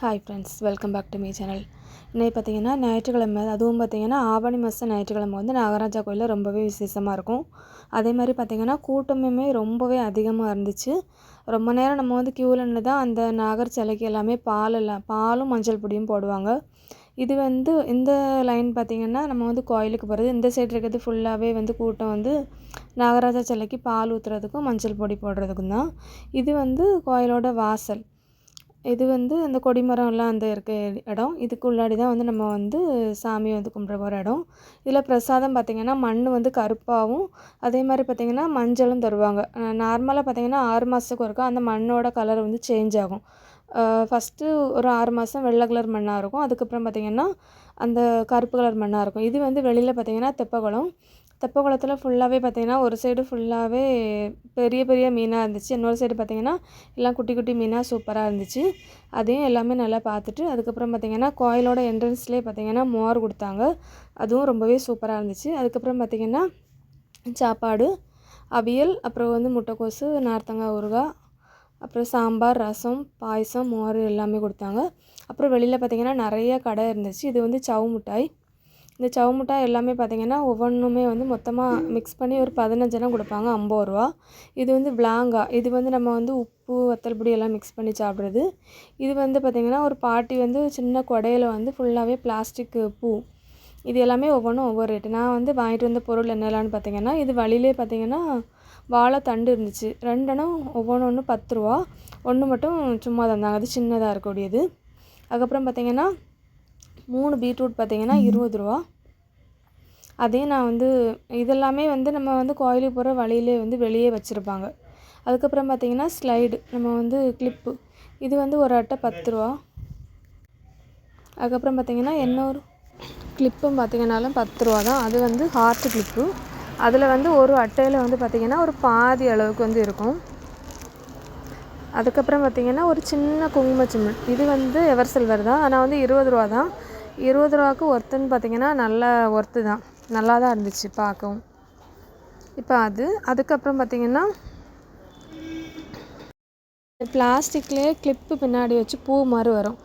Hi friends welcome back to my channel இன்னைக்கு பார்த்தீங்கன்னா ஞாயிற்றுக்கிழமை அதுவும் பார்த்தீங்கன்னா ஆவணி மாதம் ஞாயிற்றுக்கிழமை வந்து நாகராஜா கோயிலில் ரொம்பவே விசேஷமாக இருக்கும். அதே மாதிரி பார்த்தீங்கன்னா கூட்டமுமே ரொம்பவே அதிகமாக இருந்துச்சு. ரொம்ப நேரம் நம்ம வந்து க்யூவில் நின்று தான் அந்த நாகர் சிலைக்கு எல்லாமே பால் எல்லாம் பாலும் மஞ்சள் பொடியும் போடுவாங்க. இது வந்து இந்த லைன் பார்த்திங்கன்னா நம்ம வந்து கோயிலுக்கு போகிறது இந்த சைடு இருக்கிறது ஃபுல்லாகவே வந்து கூட்டம் வந்து நாகராஜா சிலைக்கு பால் ஊற்றுறதுக்கும் மஞ்சள் பொடி போடுறதுக்கும் தான். இது வந்து கோயிலோட வாசல். இது வந்து அந்த கொடிமரம்லாம் அந்த இருக்க இடம். இதுக்குள்ளாடி தான் வந்து நம்ம வந்து சாமி வந்து கும்பிட போகிற இடம். இதில் பிரசாதம் பார்த்திங்கன்னா மண் வந்து கருப்பாகவும் அதே மாதிரி பார்த்திங்கன்னா மஞ்சளும் தருவாங்க. நார்மலாக பார்த்திங்கன்னா ஆறு மாதத்துக்கு ஒருக்கா அந்த மண்ணோட கலர் வந்து சேஞ்ச் ஆகும். ஃபஸ்ட்டு ஒரு ஆறு மாதம் வெள்ளை கலர் மண்ணாக இருக்கும். அதுக்கப்புறம் பார்த்திங்கன்னா அந்த கருப்பு கலர் மண்ணாக இருக்கும். இது வந்து வெளியில் பார்த்திங்கன்னா தெப்பக்குளம். தெப்பக்குளத்தில் ஃபுல்லாகவே பார்த்திங்கன்னா ஒரு சைடு ஃபுல்லாகவே பெரிய பெரிய மீனாக இருந்துச்சு. இன்னொரு சைடு பார்த்திங்கன்னா எல்லாம் குட்டி குட்டி மீனாக சூப்பராக இருந்துச்சு. அதையும் எல்லாமே நல்லா பார்த்துட்டு அதுக்கப்புறம் பார்த்திங்கன்னா கோயிலோட என்ட்ரன்ஸ்லேயே பார்த்திங்கன்னா மோர் கொடுத்தாங்க. அதுவும் ரொம்பவே சூப்பராக இருந்துச்சு. அதுக்கப்புறம் பார்த்திங்கன்னா சாப்பாடு அவியல் அப்புறம் வந்து முட்டைக்கோசு நார்த்தங்காய் ஊறுகாய் அப்புறம் சாம்பார் ரசம் பாயசம் மோர் எல்லாமே கொடுத்தாங்க. அப்புறம் வெளியில் பார்த்திங்கன்னா நிறைய கடை இருந்துச்சு. இது வந்து சவு மிட்டாய் இந்த சவு மிட்டாய் எல்லாமே பார்த்திங்கன்னா ஒவ்வொன்றுமே வந்து மொத்தமாக மிக்ஸ் பண்ணி ஒரு பதினஞ்செல்லாம் கொடுப்பாங்க ஐம்பது ரூபா. இது வந்து பிளாங்கா இது வந்து நம்ம வந்து உப்பு வத்தல் பொடி எல்லாம் மிக்ஸ் பண்ணி சாப்பிட்றது. இது வந்து பார்த்திங்கன்னா ஒரு பாட்டி வந்து சின்ன கொடையில் வந்து ஃபுல்லாகவே பிளாஸ்டிக்கு பூ. இது எல்லாமே ஒவ்வொன்றும் ஒவ்வொரு ரேட்டு நான் வந்து வாங்கிட்டு வந்த பொருள் என்னெல்லாம்னு பார்த்திங்கன்னா இது வழியிலே பார்த்திங்கன்னா வாழைத்தண்டு இருந்துச்சு. ரெண்டெண்ணம் ஒவ்வொன்று ஒன்று பத்து ரூபா. ஒன்று மட்டும் சும்மா தந்தாங்க. அது சின்னதாக இருக்கக்கூடியது. அதுக்கப்புறம் பார்த்திங்கன்னா மூணு பீட்ரூட் பார்த்திங்கன்னா இருபது ரூபா அதே நான் வந்து இதெல்லாமே வந்து நம்ம வந்து கோயிலுக்கு போகிற வழியிலே வந்து வெளியே வச்சுருப்பாங்க. அதுக்கப்புறம் பார்த்திங்கன்னா ஸ்லைடு நம்ம வந்து கிளிப்பு. இது வந்து ஒரு அட்டை பத்து ரூபா அதுக்கப்புறம் பார்த்திங்கன்னா இன்னொரு கிளிப்பும் பார்த்திங்கனாலும் பத்து ரூபா தான். அது வந்து ஹார்ட்டு கிளிப்பு அதில் வந்து ஒரு அட்டையில் வந்து பார்த்திங்கன்னா ஒரு பாதி அளவுக்கு வந்து இருக்கும். அதுக்கப்புறம் பார்த்திங்கன்னா ஒரு சின்ன குங்கும சிம்மன் இது வந்து எவர் சில்வர் தான். ஆனால் வந்து இருபது ரூபா தான். இருபது ரூபாக்கு ஒர்த்துன்னு பார்த்தீங்கன்னா நல்ல ஒர்த்து தான். நல்லா தான் இருந்துச்சு பார்க்கவும். இப்போ அது அதுக்கப்புறம் பார்த்திங்கன்னா பிளாஸ்டிக்லேயே கிளிப்பு பின்னாடி வச்சு பூ மாதிரி வரும்.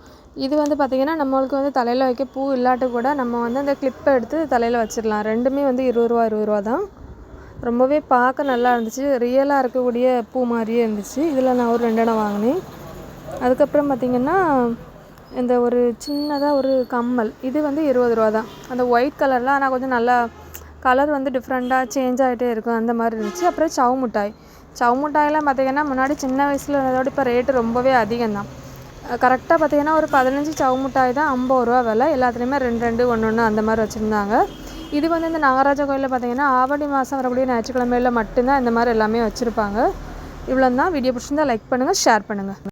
இது வந்து பார்த்திங்கன்னா நம்மளுக்கு வந்து தலையில் வைக்க பூ இல்லாட்டு கூட நம்ம வந்து அந்த கிளிப்பை எடுத்து தலையில் வச்சிடலாம். ரெண்டுமே வந்து இருபது ரூபா இருபது ரூபா தான். ரொம்பவே பார்க்க நல்லா இருந்துச்சு. ரியலாக இருக்கக்கூடிய பூ மாதிரியே இருந்துச்சு. இதில் நான் ஒரு ரெண்டெண்ணம் வாங்கினேன். அதுக்கப்புறம் பார்த்திங்கன்னா இந்த ஒரு சின்னதாக ஒரு கம்மல் இது வந்து இருபது ரூபா தான். அந்த ஒயிட் கலரில் ஆனால் கொஞ்சம் நல்லா கலர் வந்து டிஃப்ரெண்ட்டாக சேஞ்ச் ஆகிட்டே இருக்கும். அந்த மாதிரி இருந்துச்சு. அப்புறம் சவு மிட்டாய். சவு மிட்டாயெல்லாம் பார்த்திங்கன்னா முன்னாடி சின்ன வயசில் இருந்ததோட இப்போ ரேட்டு ரொம்பவே அதிகம் தான். கரெக்டாக பார்த்திங்கன்னா ஒரு பதினஞ்சு சவு மிட்டாய் தான் ஐம்பது ரூபா விலை. எல்லாத்துலேயுமே ரெண்டு ரெண்டு ஒன்று ஒன்று அந்த மாதிரி வச்சுருந்தாங்க. இது வந்து இந்த நாகராஜ கோயிலில் பார்த்திங்கன்னா ஆவணி மாதம் வரக்கூடிய ஞாயிற்றுக்கிழமையில் மட்டும்தான் இந்த மாதிரி எல்லாமே வச்சுருப்பாங்க. இவ்வளோ தான் வீடியோ பிடிச்சிருந்தா லைக் பண்ணுங்கள் ஷேர் பண்ணுங்கள்